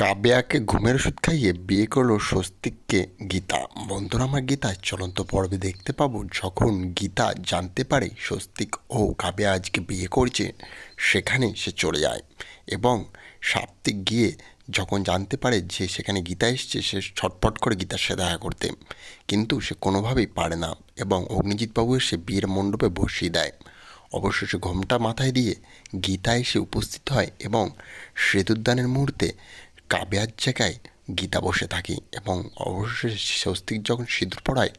কাব্যাকে ঘুমের ওষুধ খাইয়ে বিয়ে করল স্বস্তিককে গীতা। বন্ধুরা আমার গীতায় চলন্ত পর্বে দেখতে পাবো যখন গীতা জানতে পারে স্বস্তিক ও কাব্যা আজকে বিয়ে করছে, সেখানে সে চলে যায়। এবং সাপ্তিক গিয়ে যখন জানতে পারে যে সেখানে গীতা এসছে, সে ছটফট করে গীতার সাথে দেখা করতে। কিন্তু সে কোনোভাবেই পারে না এবং অগ্নিজিৎবাবু এসে বিয়ের মণ্ডপে বসিয়ে দেয়। অবশেষে ঘোমটা মাথায় দিয়ে গীতা এসে উপস্থিত হয় এবং সেতুদ্দানের মুহূর্তে কাব্যার জায়গায় গীতা বসে থাকে এবং অবশেষে স্বস্তিক যখন সিঁদুর পড়ায়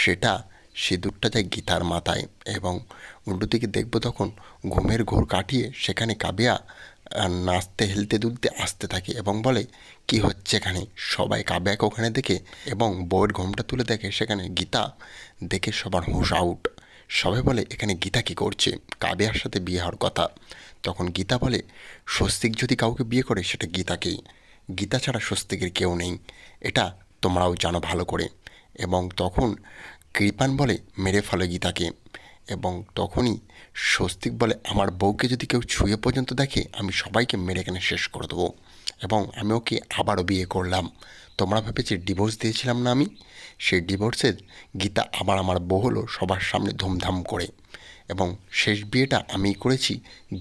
সেটা সিঁদুরটা যায় গীতার মাথায় এবং উল্টো দিকে দেখব তখন ঘুমের ঘোর কাটিয়ে সেখানে কাব্যা নাচতে, হেলতে দুলতে আসতে থাকে এবং বলে, কি হচ্ছে এখানে? সবাই কাব্যাকে ওখানে দেখে এবং বউয়ের ঘোমটা তুলে দেখে সেখানে গীতা দেখে সবার হুঁশ আউট। সবাই বলে, এখানে গীতা কী করছে? কাব্যার সাথে বিয়ে হওয়ার কথা। তখন গীতা বলে, স্বস্তিক যদি কাউকে বিয়ে করে, সেটা গীতাকেই। গীতা ছাড়া স্বস্তিকের কেউ নেই। এটা তোমরাও জানো ভালো করে। এবং তখন কৃপান বলে মেরে ফেলো গীতাকে। এবং তখনই স্বস্তিক বলে আমার বউকে যদি কেউ ছুঁয়ে পর্যন্ত দেখে, আমি সবাইকে মেরে এখানে শেষ করে দেবো। এবং আমি ওকে আবারও বিয়ে করলাম। তোমরা ভেবেছি ডিভোর্স দিয়েছিলাম না আমি? সেই ডিভোর্সের গীতা আবার আমার বউ হলো সবার সামনে ধুমধাম করে। এবং শেষ বিয়েটা আমি করেছি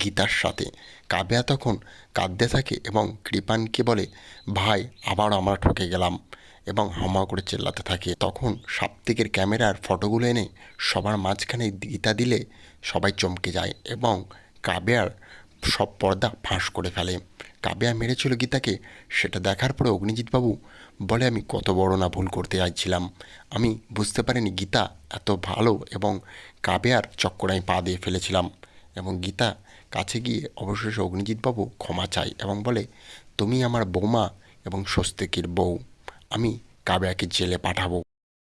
গীতার সাথে। কাব্যা তখন কাঁদতে থাকে এবং কৃপানকে বলে, ভাই আবার আমরা ঠকে গেলাম। এবং হামা করে চেল্লাতে থাকে। তখন সাপ্তিকের ক্যামেরার ফটোগুলো এনে সবার মাঝখানে গীতা দিলে সবাই চমকে যায় এবং কাব্যার সব পর্দা ফাঁস করে ফেলে। কাব্যা মেরেছিল গীতাকে, সেটা দেখার পরে অগ্নিজিৎবাবু বলে, আমি কত বড় না ভুল করতে যাচ্ছিলাম। আমি বুঝতে পারিনি গীতা এত ভালো এবং কাব্যার চক্করে আমি পা দিয়ে ফেলেছিলাম। এবং গীতা কাছে গিয়ে অবশেষে অগ্নিজিৎবাবু ক্ষমা চায় এবং বলে, তুমি আমার বৌমা এবং স্বস্তিকের বউ। আমি কাব্যাকে জেলে পাঠাবো।